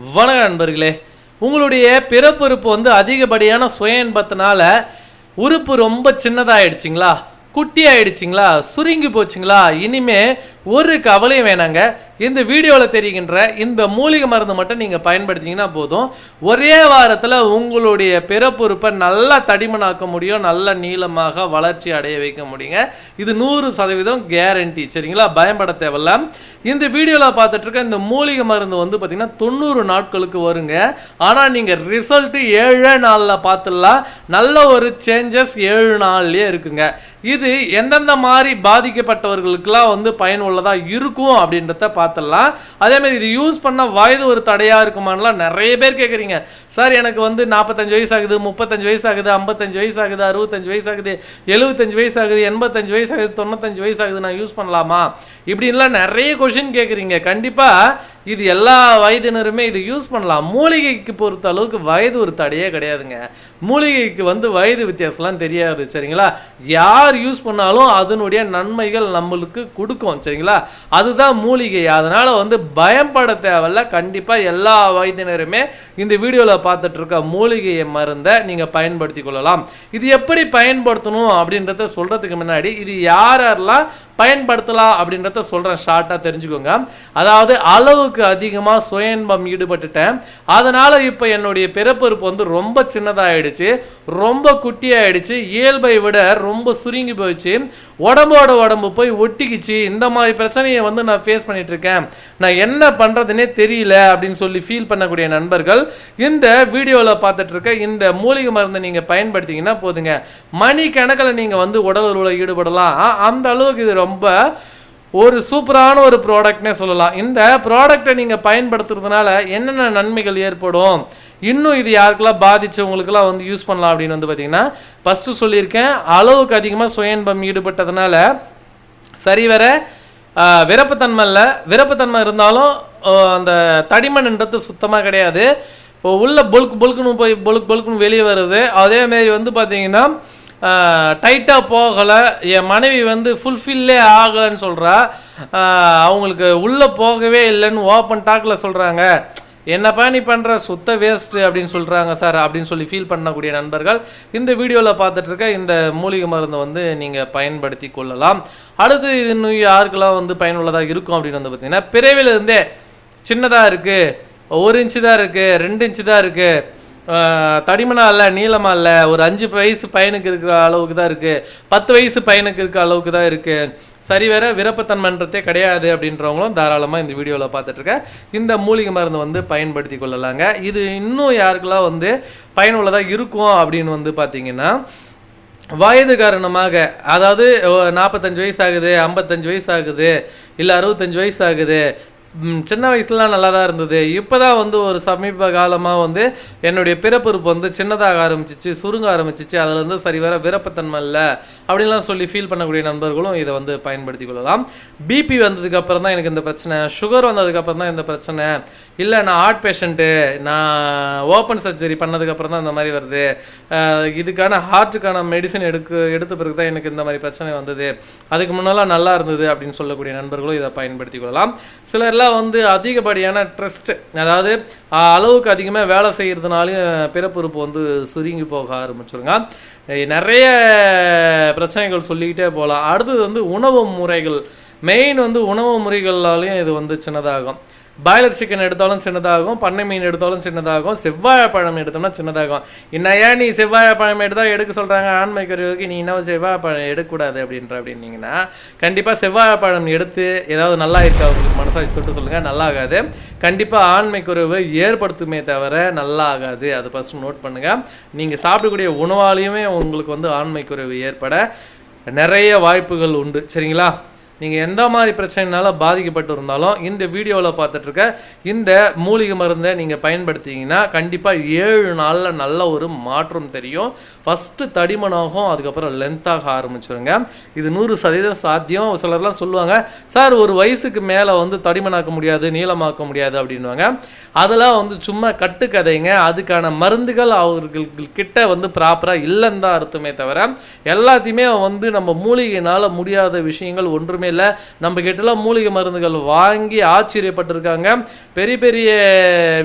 வணக்க நண்பர்களே. உங்களுடைய பிறப்புறுப்பு வந்து அதிகப்படியான சுய இன்பத்தினால உறுப்பு ரொம்ப சின்னதாயிடுச்சிங்களா? குட்டி ஆயிடுச்சிங்களா சுருங்கி போச்சுங்களா? இனிமே ஒரு கவலையும் வேணாங்க. இந்த வீடியோவில் தெரிகின்ற இந்த மூலிகை மருந்து மட்டும் நீங்கள் பயன்படுத்திங்கன்னா போதும். ஒரே வாரத்தில் உங்களுடைய பிறப்புறுப்பை நல்லா தடிமனாக்க முடியும். நல்ல நீளமாக வளர்ச்சி அடைய வைக்க முடியுங்க. இது நூறு சதவீதம் கேரண்டி சரிங்களா? பயன்பட தேவையில்ல. இந்த வீடியோவில் பார்த்துட்டு இருக்க இந்த மூலிகை மருந்து வந்து பார்த்திங்கன்னா தொண்ணூறு நாட்களுக்கு வருங்க. ஆனால் நீங்கள் ரிசல்ட்டு ஏழே நாளில் பார்த்துடலாம். நல்ல ஒரு சேஞ்சஸ் ஏழு நாள்லேயே இருக்குங்க. இது இது எந்தெந்த மாதிரி பாதிக்கப்பட்டவர்களுக்கெல்லாம் வந்து பயனுள்ளதாக இருக்கும் அப்படின்றத பார்த்துடலாம். அதே மாதிரி இது யூஸ் பண்ண வயது ஒரு தடையாக இருக்குமான்லாம் நிறைய பேர் கேட்குறீங்க சார் எனக்கு வந்து நாற்பத்தஞ்சு வயசு ஆகுது முப்பத்தஞ்சு வயசு ஆகுது ஐம்பத்தஞ்சு வயசு ஆகுது அறுபத்தஞ்சு வயசு ஆகுது எழுபத்தஞ்சு வயசு ஆகுது எண்பத்தஞ்சு வயசு ஆகுது தொண்ணூத்தஞ்சு வயசு ஆகுது நான் யூஸ் பண்ணலாமா? இப்படின்லாம் நிறைய கொஷின் கேட்குறீங்க கண்டிப்பாக இது எல்லா வயதினருமே இது யூஸ் பண்ணலாம். மூலிகைக்கு பொறுத்த அளவுக்கு வயது ஒரு தடையே கிடையாதுங்க. மூலிகைக்கு வந்து வயது வித்தியாசம்லாம் தெரியாது சரிங்களா? யார் யூஸ் பண்ணாலும் அதனுடைய நன்மைகள் நம்மளுக்கு கொடுக்கும் சரிங்களா? அதுதான் மூலிகை. அதனால் வந்து பயப்பட தேவையில்ல. கண்டிப்பாக எல்லா வயதினருமே இந்த வீடியோவில் பார்த்துட்டு இருக்க மூலிகையை மருந்தை நீங்கள் பயன்படுத்தி கொள்ளலாம். இது எப்படி பயன்படுத்தணும் அப்படின்றத சொல்கிறதுக்கு முன்னாடி இது யார் யாரெல்லாம் பயன்படுத்தலாம் அப்படின்றத சொல்கிறேன் ஷார்ட்டாக தெரிஞ்சுக்கோங்க. அதாவது அளவு அளவுக்கு அதிகமாக சுய இன்பம் ஈடுபட்டுட்டேன். அதனால் இப்போ என்னுடைய பிறப்புறுப்பு வந்து ரொம்ப சின்னதாகிடுச்சு ரொம்ப குட்டியாயிடுச்சு. இயல்பை விட ரொம்ப சுருங்கி போயிடுச்சு. உடம்போட உடம்பு போய் ஒட்டிக்கிச்சு. இந்த மாதிரி பிரச்சனையை வந்து நான் ஃபேஸ் பண்ணிகிட்ருக்கேன் இருக்கேன் நான் என்ன பண்ணுறதுனே தெரியல அப்படின்னு சொல்லி ஃபீல் பண்ணக்கூடிய நண்பர்கள் இந்த வீடியோவில் பார்த்துட்டு இருக்க இந்த மூலிகை மருந்தை நீங்கள் பயன்படுத்திங்கன்னா போதுங்க. மணி கணக்கில் நீங்கள் வந்து உடல் உறவில் ஈடுபடலாம். அந்த அளவுக்கு இது ரொம்ப ஒரு சூப்பரான ஒரு ப்ராடக்ட்னே சொல்லலாம். இந்த ப்ராடக்டை நீங்கள் பயன்படுத்துறதுனால என்னென்ன நன்மைகள் ஏற்படும்? இன்னும் இது யாருக்கெல்லாம் பாதித்தவங்களுக்கெல்லாம் வந்து யூஸ் பண்ணலாம் அப்படின்னு வந்து பார்த்தீங்கன்னா ஃபஸ்ட்டு சொல்லியிருக்கேன் அளவுக்கு அதிகமாக சுயன்பம் ஈடுபட்டதுனால சரிவர ஆஹ், விரப்புத்தன்மை இல்லை. விரப்புத்தன்மை இருந்தாலும் அந்த தடிமன்ன்றது சுத்தமாக கிடையாது. இப்போ உள்ள பொல்க் பொல்க்குன்னு போய் பொல்க் பொல்க்குன்னு வெளியே வருது. அதே மாதிரி வந்து பார்த்தீங்கன்னா டைட்டாக போகலை. என் மனைவி வந்து ஃபுல்ஃபில்லே ஆகலைன்னு சொல்கிறா அவங்களுக்கு உள்ளே போகவே இல்லைன்னு ஓப்பன் டாக்கில் சொல்கிறாங்க என்னப்பா நீ பண்ணுற சுத்த வேஸ்ட்டு அப்படின்னு சொல்கிறாங்க சார் அப்படின்னு சொல்லி ஃபீல் பண்ணக்கூடிய நண்பர்கள் இந்த வீடியோவில் பார்த்துட்டு இருக்க இந்த மூலிகை மருந்தை வந்து நீங்கள் பயன்படுத்தி கொள்ளலாம். அடுத்து இது இன்னும் யாருக்கெல்லாம் வந்து பயனுள்ளதாக இருக்கும் அப்படின்னு வந்து பார்த்தீங்கன்னா பிறவிலிருந்தே சின்னதாக இருக்குது ஒரு இன்ச்சு தான் இருக்குது ரெண்டு இன்ச்சு தான் இருக்குது தடிமனா இல்லை நீளமா இல்லை ஒரு அஞ்சு வயசு பையனுக்கு இருக்கிற அளவுக்கு தான் இருக்குது பத்து வயசு பையனுக்கு இருக்கிற அளவுக்கு தான் இருக்குது சரி வேற விருப்பத்தன்மன்றத்தே கிடையாது அப்படின்றவங்களும் தாராளமாக இந்த வீடியோவில் பார்த்துட்டு இந்த மூலிகை மருந்து வந்து பயன்படுத்தி கொள்ளலாங்க. இது இன்னும் யாருக்கெல்லாம் வந்து பயனுள்ளதாக இருக்கும் அப்படின்னு வந்து பார்த்தீங்கன்னா வயது காரணமாக அதாவது நாற்பத்தஞ்சு வயசு ஆகுது ஐம்பத்தஞ்சு வயசு ஆகுது இல்லை அறுபத்தஞ்சு வயசு ஆகுது சின்ன வயசுலாம் நல்லா தான் இருந்தது. இப்போ தான் வந்து ஒரு சமீப காலமாக வந்து என்னுடைய பிறப்புறுப்பு வந்து சின்னதாக ஆரம்பிச்சிச்சு சுருங்க ஆரம்பிச்சிச்சு. அதில் சரி வர விருப்பத்தன்மை இல்லை அப்படின்லாம் சொல்லி ஃபீல் பண்ணக்கூடிய நண்பர்களும் இதை வந்து பயன்படுத்தி கொள்ளலாம். பிபி வந்ததுக்கப்புறம் தான் எனக்கு இந்த பிரச்சனை. சுகர் வந்ததுக்கப்புறம் தான் இந்த பிரச்சனை. இல்லை நான் ஹார்ட் பேஷண்ட்டு நான் ஓப்பன் சர்ஜரி பண்ணதுக்கப்புறம் தான் இந்த மாதிரி வருது. இதுக்கான ஹார்ட்டுக்கான மெடிசன் எடுக்க எடுத்த பிறகு தான் எனக்கு இந்த மாதிரி பிரச்சனை வந்தது. அதுக்கு முன்னெல்லாம் நல்லா இருந்தது அப்படின்னு சொல்லக்கூடிய நண்பர்களும் இதை பயன்படுத்தி கொள்ளலாம். இதெல்லாம் வந்து அதிகப்படியான ட்ரெஸ்ட் அதாவது அளவுக்கு அதிகமாக வேலை செய்கிறதுனாலையும் பிறப்புறுப்பு வந்து சுருங்கி போக ஆரம்பிச்சிருங்க. நிறைய பிரச்சனைகள் சொல்லிக்கிட்டே போகலாம். அடுத்தது வந்து உணவு முறைகள். மெயின் வந்து உணவு முறைகளாலையும் இது வந்து சின்னதாகும். பாய்லர் சிக்கன் எடுத்தாலும் சின்னதாகும் பண்ணை மீன் எடுத்தாலும் சின்னதாகும் செவ்வாழை பழம் எடுத்தோம்னா சின்னதாகும். என்னையா ஏன் நீ செவ்வாழை பழம் எடுத்தால் எடுக்க சொல்கிறாங்க ஆண்மை கருவுக்கு நீ என்ன செவ்வாழை பழம் எடுக்கக்கூடாது அப்படின்ற அப்படின்னீங்கன்னா கண்டிப்பாக செவ்வாழை பழம் எடுத்து ஏதாவது நல்லா இருக்கா உங்களுக்கு மனசாட்சி தொட்டு சொல்லுங்கள் நல்லா ஆகாது. கண்டிப்பாக ஆண்மை குறைவு ஏற்படுத்துமே தவிர நல்லா ஆகாது. அது ஃபஸ்ட்டு நோட் பண்ணுங்கள் நீங்கள் சாப்பிடக்கூடிய உணவாலையுமே உங்களுக்கு வந்து ஆண்மை குறைவு ஏற்பட நிறைய வாய்ப்புகள் உண்டு. சரிங்களா? நீங்கள் எந்த மாதிரி பிரச்சனைனால பாதிக்கப்பட்டு இருந்தாலும் இந்த வீடியோவில் பார்த்துட்ருக்க இந்த மூலிகை மருந்தை நீங்கள் பயன்படுத்திங்கன்னா கண்டிப்பாக ஏழு நாளில் நல்ல ஒரு மாற்றம் தெரியும். ஃபஸ்ட்டு தடிமனாகும் அதுக்கப்புறம் லென்த்தாக ஆரம்பிச்சிருங்க. இது நூறு சதவீதம் சாத்தியம். சிலர்லாம் சொல்லுவாங்க சார் ஒரு வயசுக்கு மேலே வந்து தடிமனாக்க முடியாது நீளமாக்க முடியாது அப்படின்வாங்க அதெல்லாம் வந்து சும்மா கட்டுக்கதைங்க. அதுக்கான மருந்துகள் அவர்கள் கிட்ட வந்து ப்ராப்பராக இல்லைன்னு தான் அர்த்தமே தவிர எல்லாத்தையுமே வந்து நம்ம மூலிகையினால் முடியாத விஷயங்கள் ஒன்றுமே இல்லை நம்ம கிட்டலாம் மூலிகை மருந்துகள் வாங்கி ஆச்சரியப்பட்டிருக்காங்க. பெரிய பெரிய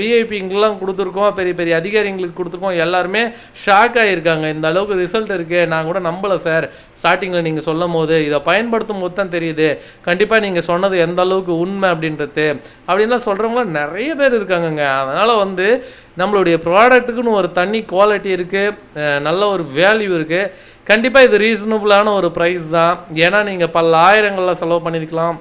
விஐபிங்கெல்லாம் கொடுத்துருக்கோம். பெரிய பெரிய அதிகாரிங்களுக்கு கொடுத்துருக்கோம். எல்லாருமே ஷாக் ஆகியிருக்காங்க இந்த அளவுக்கு ரிசல்ட் இருக்குது நான் கூட நம்பலை சார் ஸ்டார்டிங்கில் நீங்கள் சொல்லும் போது இதை பயன்படுத்தும் போது தான் தெரியுது. கண்டிப்பாக நீங்கள் சொன்னது எந்த அளவுக்கு உண்மை அப்படின்றது. அப்படின்லாம் சொல்கிறவங்களாம் நிறைய பேர் இருக்காங்கங்க. அதனால் வந்து நம்மளுடைய ப்ராடக்ட்டுக்குன்னு ஒரு தனி குவாலிட்டி இருக்குது நல்ல ஒரு வேல்யூ இருக்குது கண்டிப்பாக இது ரீசனபுளான ஒரு ப்ரைஸ் தான். ஏன்னா நீங்கள் பல ஆயிரங்களில் செலவு பண்ணியிருக்கலாம்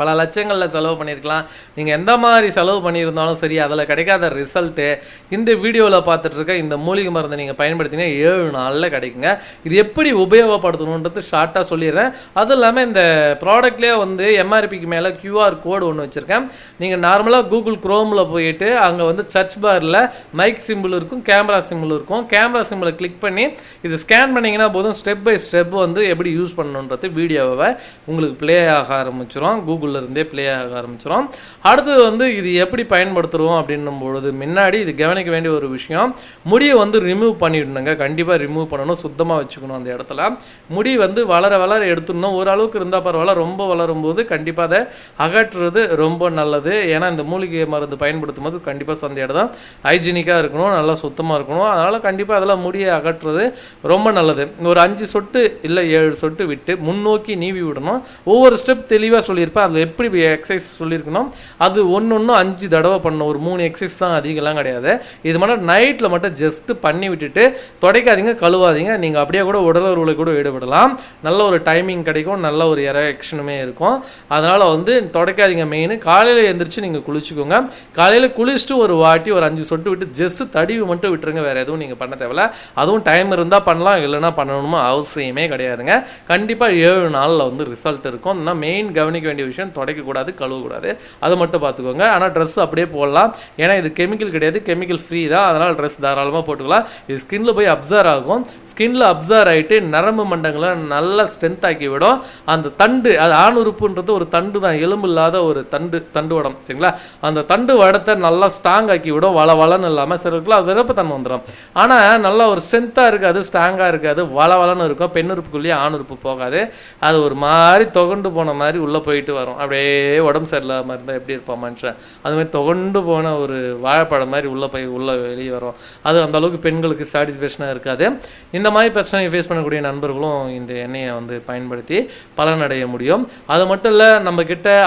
பல லட்சங்களில் செலவு பண்ணியிருக்கலாம் நீங்கள் எந்த மாதிரி செலவு பண்ணியிருந்தாலும் சரி அதில் கிடைக்காத ரிசல்ட்டு இந்த வீடியோவில் பார்த்துட்டு இருக்க இந்த மூலிகை மருந்தை நீங்கள் பயன்படுத்தினா ஏழு நாளில் கிடைக்குங்க. இது எப்படி உபயோகப்படுத்தணுன்றது ஷார்ட்டாக சொல்லிடுறேன். அதுவும் இல்லாமல் இந்த ப்ராடக்ட்லேயே வந்து எம்ஆர்பிக்கு மேலே கியூஆர் கோடு ஒன்று வச்சுருக்கேன். நீங்கள் நார்மலாக கூகுள் குரோமில் போயிட்டு அங்கே வந்து சர்ச் பாரில் மைக் சிம்பிள் இருக்கும் கேமரா சிம்பிள் இருக்கும். கேமரா சிம்பிளை கிளிக் பண்ணி இது ஸ்கேன் பண்ணிங்கன்னா போதும். ஸ்டெப் பை ஸ்டெப் வந்து எப்படி யூஸ் பண்ணணுன்றது வீடியோவை உங்களுக்கு ப்ளே ஆக ஆரம்பிச்சிடும் கூகுள் இருந்தே ப்ளே ஆக ஆரம்பிச்சிடும் அடுத்தது வந்து இது எப்படி பயன்படுத்துகிறோம் அப்படின்னும் பொழுது முன்னாடி இது கவனிக்க வேண்டிய ஒரு விஷயம் முடியை வந்து ரிமூவ் பண்ணிடணுங்க. கண்டிப்பாக ரிமூவ் பண்ணணும் சுத்தமாக வச்சுக்கணும் அந்த இடத்துல. முடி வந்து வளர வளர எடுத்துடணும். ஓரளவுக்கு இருந்தால் பரவாயில்ல ரொம்ப வளரும் போது கண்டிப்பாக அதை அகற்றுறது ரொம்ப நல்லது. ஏன்னா இந்த மூலிகை மருந்து பயன்படுத்தும் போது கண்டிப்பாக சொந்த இடம் தான். ஹைஜீனிக்காக இருக்கணும் நல்லா சுத்தமாக இருக்கணும். அதனால் கண்டிப்பாக அதில் முடியை அகற்றுறது ரொம்ப நல்லது. ஒரு அஞ்சு சொட்டு இல்லை ஏழு சொட்டு விட்டு முன்னோக்கி நீவி விடணும். ஒவ்வொரு ஸ்டெப் தெளிவாக சொல்லியிருப்பேன். அதில் எப்படி எக்ஸசைஸ் சொல்லியிருக்கணும் அது ஒன்று ஒன்று அஞ்சு தடவை பண்ணணும் ஒரு மூணு எக்ஸசைஸ் தான் அதிகம்லாம் கிடையாது. இது மட்டும் நைட்டில் மட்டும் ஜஸ்ட்டு பண்ணி விட்டுட்டு துடைக்காதீங்க கழுவாதீங்க. நீங்கள் அப்படியே கூட உடலுறவுல கூட ஈடுபடலாம். நல்ல ஒரு டைமிங் கிடைக்கும் நல்ல ஒரு எரக்ஷனுமே இருக்கும். அதனால் வந்து துடைக்காதீங்க மெயின் காலையில் எழுந்திரிச்சு நீங்கள் குளிச்சுக்கோங்க. காலையில் குளிச்சுட்டு ஒரு வாட்டி ஒரு அஞ்சு சொட்டு விட்டு ஜஸ்ட்டு தடிவு மட்டும் விட்டுருங்க. வேறு எதுவும் நீங்கள் பண்ண தேவையில்ல. அதுவும் டைம் இருந்தால் பண்ணலாம் இல்லைன்னா பண்ணணுமோ அவசியமே கிடையாதுங்க. கண்டிப்பாக ஏழு நாளில் வந்து ரிசல்ட் இருக்கும். ஆனால் மெயின் கவனிக்க வேண்டிய விஷயம் துடைக்கக்கூடாது கழுவக்கூடாது. அதை மட்டும் பார்த்துக்கோங்க. ஆனால் ட்ரெஸ் அப்படியே போடலாம். ஏன்னா இது கெமிக்கல் கிடையாது. கெமிக்கல் ஃப்ரீ தான். அதனால் ட்ரெஸ் தாராளமாக போட்டுக்கலாம். இது ஸ்கின்ல போய் அப்சர்வ் ஆகும். ஸ்கின்ல அப்சர்வ் ஆகிட்டு நரம்பு மண்டங்களை நல்லா ஸ்ட்ரென்த் ஆக்கி விடும். அந்த தண்டு அது ஆணுறுப்புன்றது ஒரு தண்டு தான். எலும்பு இல்லாத ஒரு தண்டு தண்டு வடம். சரிங்களா? அந்த தண்டு வடத்தை நல்லா ஸ்ட்ராங் ஆக்கி விடும். வள வளன்னு இல்லாமல் சிலருக்குலாம் அது விருப்பத்தன்மை வந்துடும் ஆனால் நல்லா ஒரு ஸ்ட்ரென்த்தாக இருக்காது ஸ்ட்ராங்காக இருக்காது. வள வளன்னு இருக்கும். பெண்ணுறுப்புக்குள்ளேயே ஆணுறுப்பு உறுப்பு போகாது. அது ஒரு மாதிரி தொகண்டு போன மாதிரி உள்ளே போயிட்டு வரும். அப்படியே உடம்பு சரியில்லாமல் இருந்தால் எப்படி இருப்பான் மனுஷன்? அது தொகண்டு போன ஒரு வாழைப்பழம் மாதிரி உள்ளே போய் உள்ளே வெளியே வரும். அது அந்த அளவுக்கு பெண்களுக்கு சாட்டிஸ்ஃபேக்ஷனாக இருக்காது. இந்த மாதிரி பிரச்சனையை ஃபேஸ் பண்ணக்கூடிய நண்பர்களும் இந்த எண்ணெயை வந்து பயன்படுத்தி பலனடைய முடியும். அது மட்டும் இல்லை நம்ம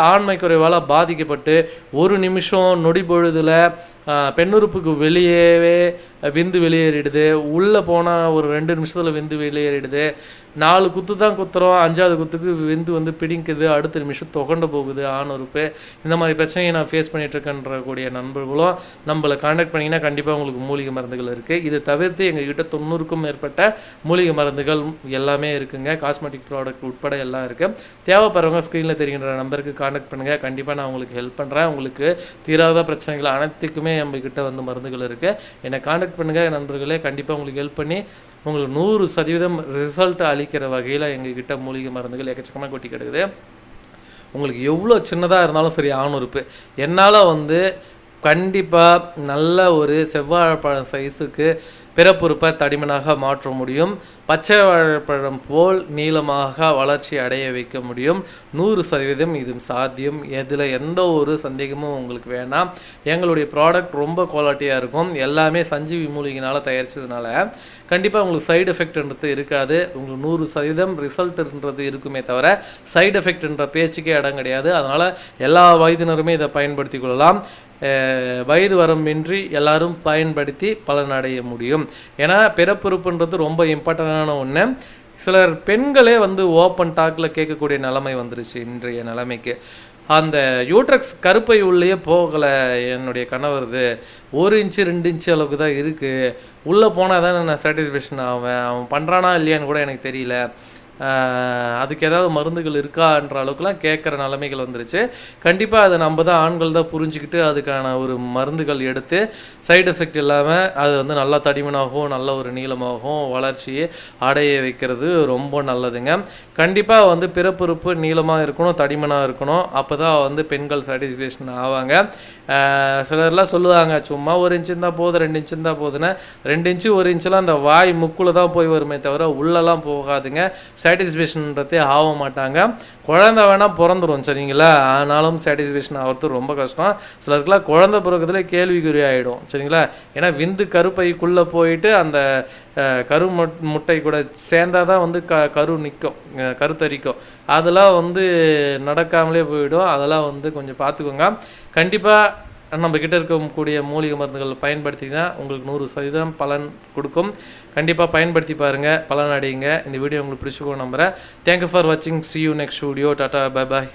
ஆண்மை குறைவால் பாதிக்கப்பட்டு ஒரு நிமிஷம் நொடி பொழுதில் பெண்ணுறுப்புக்கு வெளியவே விந்து வெளியேறிடுது. உள்ளே போனால் ஒரு ரெண்டு நிமிஷத்தில் விந்து வெளியேறிடுது. நாலு குத்து தான் குத்துறோம். அஞ்சாவது குத்துக்கு விந்து வந்து பிடிக்குது. அடுத்த நிமிஷம் தொகண்டு போகுது ஆணுறுப்பு இந்த மாதிரி பிரச்சனையை நான் ஃபேஸ் பண்ணிகிட்ருக்கேன்ற கூடிய நண்பர்களும் நம்மளை காண்டாக்ட் பண்ணிங்கன்னா கண்டிப்பாக உங்களுக்கு மூலிகை மருந்துகள் இருக்குது இது தவிர்த்து எங்ககிட்ட தொண்ணூறுக்கும் மேற்பட்ட மூலிகை மருந்துகள் எல்லாமே இருக்குங்க. காஸ்மெட்டிக் ப்ராடக்ட் உட்பட எல்லாம் இருக்குது தேவைப்படுறவங்க ஸ்க்ரீனில் தெரிகின்ற நம்பருக்கு காண்டாக்ட் பண்ணுங்கள் கண்டிப்பாக நான் உங்களுக்கு ஹெல்ப் பண்ணுறேன் உங்களுக்கு தீராத பிரச்சனைகள் அனைத்துக்குமே நம்மக்கிட்ட வந்து மருந்துகள் இருக்குது என்னை காண்டாக்ட் பண்ணுங்கள் நண்பர்களே கண்டிப்பாக உங்களுக்கு ஹெல்ப் பண்ணி உங்களுக்கு நூறு சதவீதம் ரிசல்ட் அளிக்கிற வகையில் எங்ககிட்ட மூலிகை மருந்துகள் எக்கச்சக்கமாக கொட்டி கிடக்குது. உங்களுக்கு எவ்வளோ சின்னதாக இருந்தாலும் சரி ஆணுறுப்பு. என்னால் வந்து கண்டிப்பாக நல்ல ஒரு செவ்வாழைப்பழம் சைஸுக்கு பிறப்புறுப்பை தடிமனாக மாற்ற முடியும். பச்சை வாழைப்பழம் போல் நீளமாக வளர்ச்சி அடைய வைக்க முடியும். நூறு சதவீதம் இது சாத்தியம். இதில் எந்த ஒரு சந்தேகமும் உங்களுக்கு வேணாம். எங்களுடைய ப்ராடக்ட் ரொம்ப குவாலிட்டியாக இருக்கும். எல்லாமே சஞ்சீவி மூலிகைனால் தயாரித்ததுனால கண்டிப்பாக உங்களுக்கு சைடு எஃபெக்ட்ன்றது இருக்காது. உங்களுக்கு நூறு சதவீதம் ரிசல்ட்ன்றது இருக்குமே தவிர சைடு எஃபெக்ட்ன்ற பேச்சுக்கே இடம் கிடையாது. அதனால் எல்லா வயதினருமே இதை பயன்படுத்தி கொள்ளலாம். வயது வரம்பின்றி எல்லாரும் பயன்படுத்தி பலனடைய முடியும். ஏன்னா பிறப்புறுப்புன்றது ரொம்ப இம்பார்ட்டண்டான ஒன்று சிலர் பெண்களே வந்து ஓப்பன் டாக்கில் கேட்கக்கூடிய நிலைமை வந்துருச்சு இன்றைய நிலைமைக்கு. அந்த யூட்ரக்ஸ் கருப்பை உள்ளேயே போகலை என்னுடைய கணவருது ஒரு இன்ச்சு ரெண்டு இன்ச்சு அளவுக்கு தான் இருக்குது உள்ளே போனால் தானே நான் சாட்டிஸ்ஃபேக்ஷன் ஆவேன். அவன் பண்ணுறானா இல்லையான்னு கூட எனக்கு தெரியல. அதுக்கு ஏதாவது மருந்துகள் இருக்கான்ற அளவுக்குலாம் கேட்குற நிலைமைகள் வந்துருச்சு. கண்டிப்பாக அதை நம்ம தான் ஆண்கள் தான் புரிஞ்சுக்கிட்டு அதுக்கான ஒரு மருந்துகள் எடுத்து சைடு எஃபெக்ட் இல்லாமல் அது வந்து நல்லா தடிமனாகவும் நல்ல ஒரு நீளமாகவும் வளர்ச்சியை அடைய வைக்கிறது ரொம்ப நல்லதுங்க. கண்டிப்பாக வந்து பிறப்புறுப்பு நீளமாக இருக்கணும் தடிமனாக இருக்கணும். அப்போ தான் வந்து பெண்கள் சாட்டிஸ்ஃபேக்ஷன் ஆவாங்க. சிலர்லாம் சொல்லுவாங்க சும்மா ஒரு இன்ச்சு இருந்தால் போதும் ரெண்டு இன்ச்சு இருந்தால் போதுன்னு ரெண்டு இன்ச்சு ஒரு இன்ச்சுலாம் அந்த வாய் முக்குல தான் போய் வருமே தவிர உள்ளெல்லாம் போகாதுங்க. சாட்டிஸ்ஃபேக்ஷன்றதே ஆக மாட்டாங்க. குழந்தை வேணால் பிறந்துரும் சரிங்களா? ஆனாலும் சாட்டிஸ்ஃபேக்ஷன் ஆகிறது ரொம்ப கஷ்டம். சிலருக்குலாம் குழந்தை பிறகுறதுல கேள்விக்குறி ஆகிடும் சரிங்களா? ஏன்னா விந்து கருப்பைக்குள்ளே போயிட்டு அந்த கரு முட்- முட்டை கூட சேர்ந்தால் தான் வந்து க கரு நிற்கும் கருத்தரிக்கும். அதெல்லாம் வந்து நடக்காமலே போயிடும். அதெல்லாம் வந்து கொஞ்சம் பார்த்துக்கோங்க. கண்டிப்பாக நம்ம கிட்ட இருக்கக்கூடிய மூலிகை மருந்துகள் பயன்படுத்திங்கன்னா உங்களுக்கு நூறு சதவீதம் பலன் கொடுக்கும். கண்டிப்பாக பயன்படுத்தி பாருங்கள் பலன் அடையுங்க. இந்த வீடியோ உங்களுக்கு பிடிச்சிக்கோ நம்புகிறேன் தேங்க்யூ ஃபார் வாட்சிங் சி யூ நெக்ஸ்ட் வீடியோ டாட்டா பை பாய்